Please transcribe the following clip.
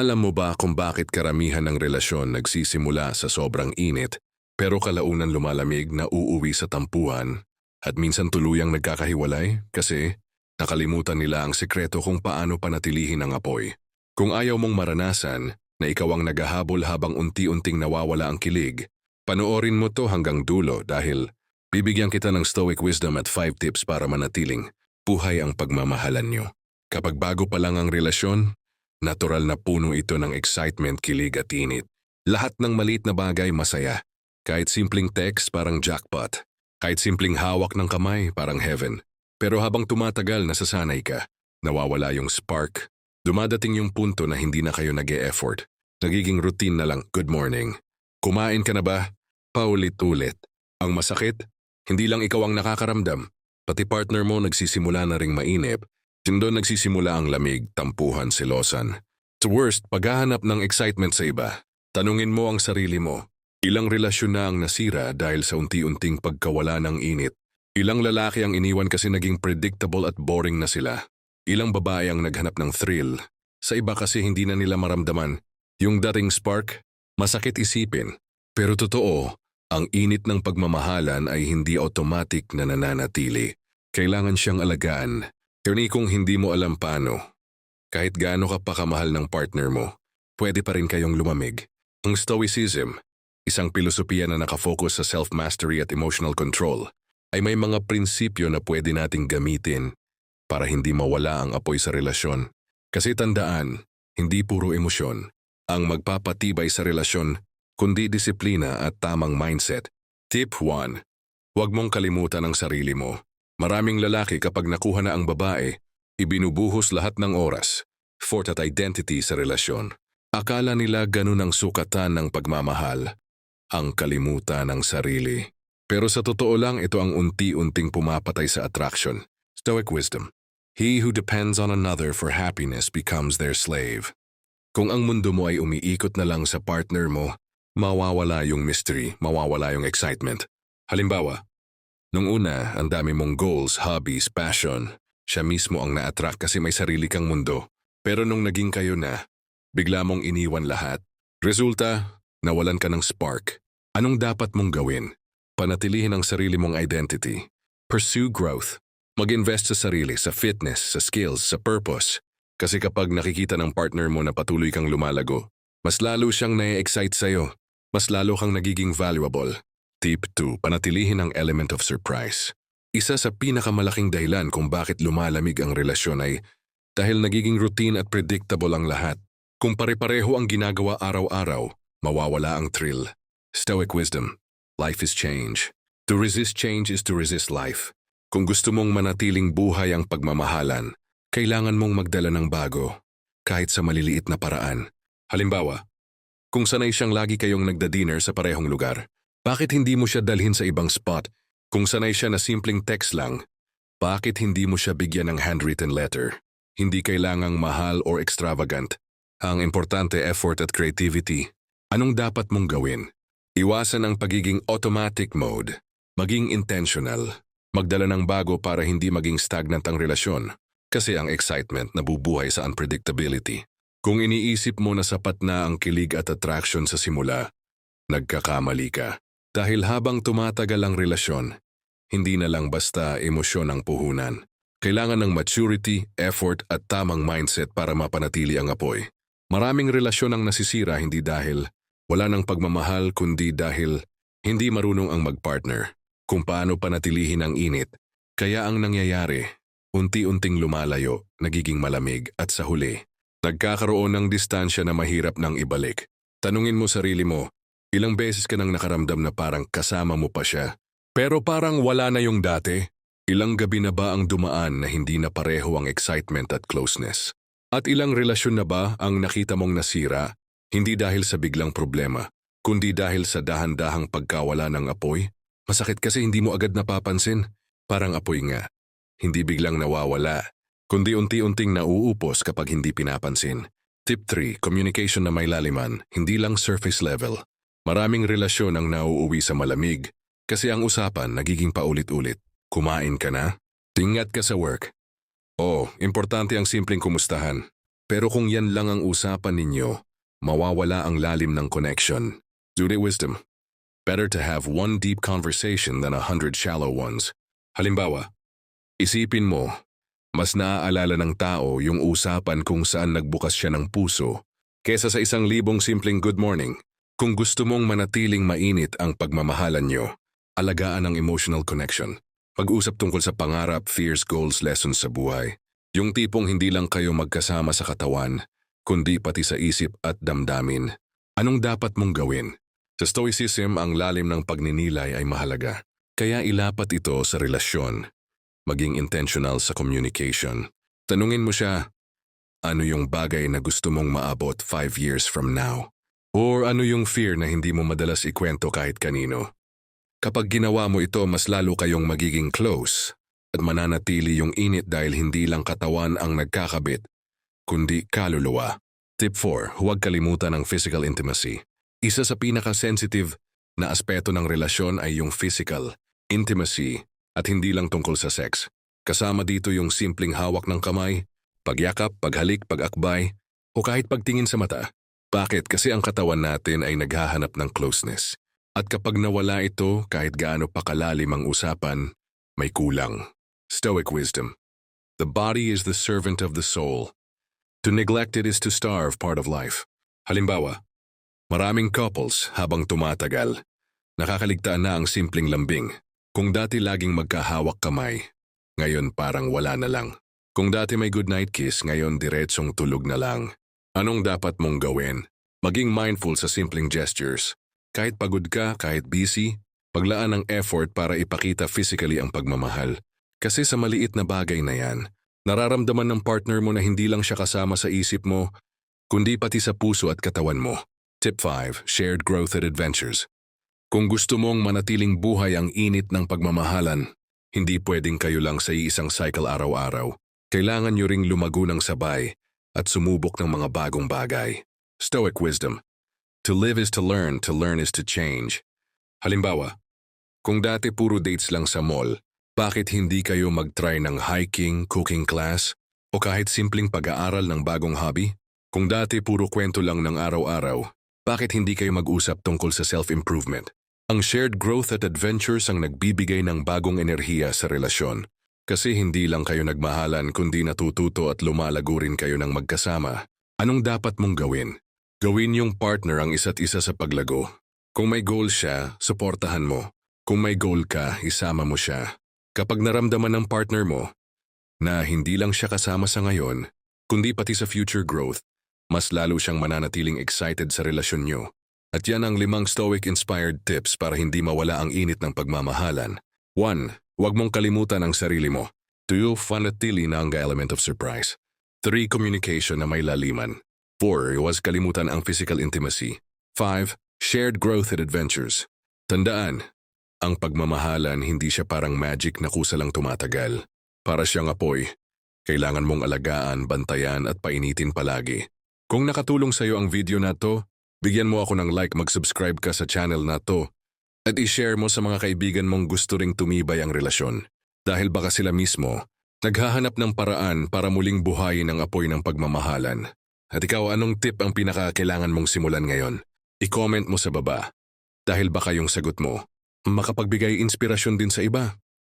Alam mo ba kung bakit karamihan ng relasyon nagsisimula sa sobrang init pero kalaunan lumalamig na uuwi sa tampuhan at minsan tuluyang nagkakahiwalay kasi nakalimutan nila ang sekreto kung paano panatilihin ang apoy. Kung ayaw mong maranasan na ikaw ang naghahabol habang unti-unting nawawala ang kilig, panoorin mo to hanggang dulo dahil bibigyan kita ng stoic wisdom at 5 tips para manatiling buhay ang pagmamahalan nyo. Kapag bago pa lang ang relasyon, natural na puno ito ng excitement, kilig at init. Lahat ng maliit na bagay masaya. Kahit simpleng text parang jackpot. Kahit simpleng hawak ng kamay parang heaven. Pero habang tumatagal nasasanay ka, nawawala yung spark. Dumadating yung punto na hindi na kayo nag effort Nagiging routine na lang, good morning. Kumain ka na ba? Paulit-ulit. Ang masakit, hindi lang ikaw ang nakakaramdam. Pati partner mo nagsisimula na ring mainip. Doon nagsisimula ang lamig, tampuhan, silosan. To worst, paghahanap ng excitement sa iba. Tanungin mo ang sarili mo. Ilang relasyon na ang nasira dahil sa unti-unting pagkawala ng init. Ilang lalaki ang iniwan kasi naging predictable at boring na sila. Ilang babae ang naghanap ng thrill. Sa iba kasi hindi na nila maramdaman yung dating spark, masakit isipin, pero totoo, ang init ng pagmamahalan ay hindi automatic na nananatili. Kailangan siyang alagaan, kani kung hindi mo alam paano. Kahit gaano ka pa kamahal ng partner mo, pwede pa rin kayong lumamig. Ang Stoicism, isang pilosopiya na nakafocus sa self-mastery at emotional control, ay may mga prinsipyo na pwede nating gamitin para hindi mawala ang apoy sa relasyon. Kasi tandaan, hindi puro emosyon, ang magpapatibay sa relasyon, kundi disiplina at tamang mindset. Tip 1. Huwag mong kalimutan ang sarili mo. Maraming lalaki kapag nakuha na ang babae, ibinubuhos lahat ng oras, fort at identity sa relasyon. Akala nila ganun ang sukatan ng pagmamahal, ang kalimutan ng sarili. Pero sa totoo lang ito ang unti-unting pumapatay sa attraction. Stoic wisdom. He who depends on another for happiness becomes their slave. Kung ang mundo mo ay umiikot na lang sa partner mo, mawawala yung mystery, mawawala yung excitement. Halimbawa, nung una, ang dami mong goals, hobbies, passion. Siya mismo ang na-attract kasi may sarili kang mundo. Pero nung naging kayo na, bigla mong iniwan lahat. Resulta, nawalan ka ng spark. Anong dapat mong gawin? Panatilihin ang sarili mong identity. Pursue growth. Mag-invest sa sarili, sa fitness, sa skills, sa purpose. Kasi kapag nakikita ng partner mo na patuloy kang lumalago, mas lalo siyang nai-excite sa'yo. Mas lalo kang nagiging valuable. Tip 2. Panatilihin ang element of surprise. Isa sa pinakamalaking dahilan kung bakit lumalamig ang relasyon ay dahil nagiging routine at predictable ang lahat. Kung pare-pareho ang ginagawa araw-araw, mawawala ang thrill. Stoic wisdom. Life is change. To resist change is to resist life. Kung gusto mong manatiling buhay ang pagmamahalan, kailangan mong magdala ng bago, kahit sa maliliit na paraan. Halimbawa, kung sanay siyang lagi kayong nagda-dinner sa parehong lugar, bakit hindi mo siya dalhin sa ibang spot? Kung sanay siya na simpleng text lang, bakit hindi mo siya bigyan ng handwritten letter? Hindi kailangang mahal or extravagant. Ang importante effort at creativity. Anong dapat mong gawin? Iwasan ang pagiging automatic mode. Maging intentional. Magdala ng bago para hindi maging stagnant ang relasyon. Kasi ang excitement nabubuhay sa unpredictability. Kung iniisip mo na sapat na ang kilig at attraction sa simula, nagkakamali ka. Dahil habang tumatagal ang relasyon, hindi na lang basta emosyon ang puhunan. Kailangan ng maturity, effort at tamang mindset para mapanatili ang apoy. Maraming relasyon ang nasisira hindi dahil wala ng pagmamahal kundi dahil hindi marunong ang magpartner kung paano panatilihin ang init. Kaya ang nangyayari, Unti-unting lumalayo, nagiging malamig at sa huli, nagkakaroon ng distansya na mahirap nang ibalik. Tanungin mo sarili mo, ilang beses ka nang nakaramdam na parang kasama mo pa siya, pero parang wala na yung dati? Ilang gabi na ba ang dumaan na hindi na pareho ang excitement at closeness? At ilang relasyon na ba ang nakita mong nasira, hindi dahil sa biglang problema, kundi dahil sa dahan-dahang pagkawala ng apoy? Masakit kasi hindi mo agad napapansin, parang apoy nga. Hindi biglang nawawala, kundi unti-unting nauupos kapag hindi pinapansin. Tip 3. Communication na may laliman, hindi lang surface level. Maraming relasyon ang nauuwi sa malamig kasi ang usapan nagiging paulit-ulit. Kumain ka na? Tingat ka sa work? Oo, importante ang simpleng kumustahan. Pero kung yan lang ang usapan ninyo, mawawala ang lalim ng connection. Dude wisdom. Better to have one deep conversation than a hundred shallow ones. Halimbawa, isipin mo, mas naaalala ng tao yung usapan kung saan nagbukas siya ng puso kesa sa isang libong simpleng good morning. Kung gusto mong manatiling mainit ang pagmamahalan nyo, alagaan ang emotional connection. Pag-usap tungkol sa pangarap, fears, goals, lessons sa buhay. Yung tipong hindi lang kayo magkasama sa katawan, kundi pati sa isip at damdamin. Anong dapat mong gawin? Sa Stoicism, ang lalim ng pagninilay ay mahalaga. Kaya ilapat ito sa relasyon. Maging intentional sa communication. Tanungin mo siya, ano yung bagay na gusto mong maabot five years from now? Or ano yung fear na hindi mo madalas ikwento kahit kanino? Kapag ginawa mo ito, mas lalo kayong magiging close at mananatili yung init dahil hindi lang katawan ang nagkakabit, kundi kaluluwa. Tip 4. Huwag kalimutan ang physical intimacy. Isa sa pinaka-sensitive na aspeto ng relasyon ay yung physical intimacy at hindi lang tungkol sa sex. Kasama dito yung simpleng hawak ng kamay, pagyakap, paghalik, pag-akbay, o kahit pagtingin sa mata. Bakit? Kasi ang katawan natin ay naghahanap ng closeness. At kapag nawala ito, kahit gaano pa kalalim ang usapan, may kulang. Stoic wisdom. The body is the servant of the soul. To neglect it is to starve part of life. Halimbawa, maraming couples habang tumatagal, nakakaligtaan na ang simpleng lambing. Kung dati laging magkahawak kamay, ngayon parang wala na lang. Kung dati may goodnight kiss, ngayon diretsong tulog na lang. Anong dapat mong gawin? Maging mindful sa simpleng gestures. Kahit pagod ka, kahit busy, paglaan ng effort para ipakita physically ang pagmamahal. Kasi sa maliit na bagay na yan, nararamdaman ng partner mo na hindi lang siya kasama sa isip mo, kundi pati sa puso at katawan mo. Tip 5. Shared Growth at Adventures Kung gusto mong manatiling buhay ang init ng pagmamahalan, hindi pwedeng kayo lang sa isang cycle araw-araw. Kailangan nyo ring lumago ng sabay at sumubok ng mga bagong bagay. Stoic Wisdom To live is to learn, to learn is to change. Halimbawa, kung dati puro dates lang sa mall, bakit hindi kayo mag-try ng hiking, cooking class, o kahit simpleng pag-aaral ng bagong hobby? Kung dati puro kwento lang ng araw-araw, bakit hindi kayo mag-usap tungkol sa self-improvement? Ang shared growth at adventures ang nagbibigay ng bagong enerhiya sa relasyon. Kasi hindi lang kayo nagmahalan kundi natututo at lumalago rin kayo ng magkasama. Anong dapat mong gawin? Gawin yung partner ang isa't isa sa paglago. Kung may goal siya, suportahan mo. Kung may goal ka, isama mo siya. Kapag naramdaman ng partner mo na hindi lang siya kasama sa ngayon, kundi pati sa future growth, mas lalo siyang mananatiling excited sa relasyon nyo. At yan ang limang Stoic-inspired tips para hindi mawala ang init ng pagmamahalan. 1. Huwag mong kalimutan ang sarili mo. 2. Fanatili na ang element of surprise. 3. Communication na may laliman. 4. Iwas kalimutan ang physical intimacy. 5. Shared growth and adventures. Tandaan, ang pagmamahalan hindi siya parang magic na kusa lang tumatagal. Para siyang apoy. Kailangan mong alagaan, bantayan at painitin palagi. Kung nakatulong sa iyo ang video na to, bigyan mo ako ng like mag-subscribe ka sa channel na to at i-share mo sa mga kaibigan mong gusto ring tumibay ang relasyon. Dahil baka sila mismo, naghahanap ng paraan para muling buhayin ang apoy ng pagmamahalan. At ikaw, anong tip ang pinakakailangan mong simulan ngayon? I-comment mo sa baba. Dahil baka yung sagot mo, makapagbigay inspirasyon din sa iba.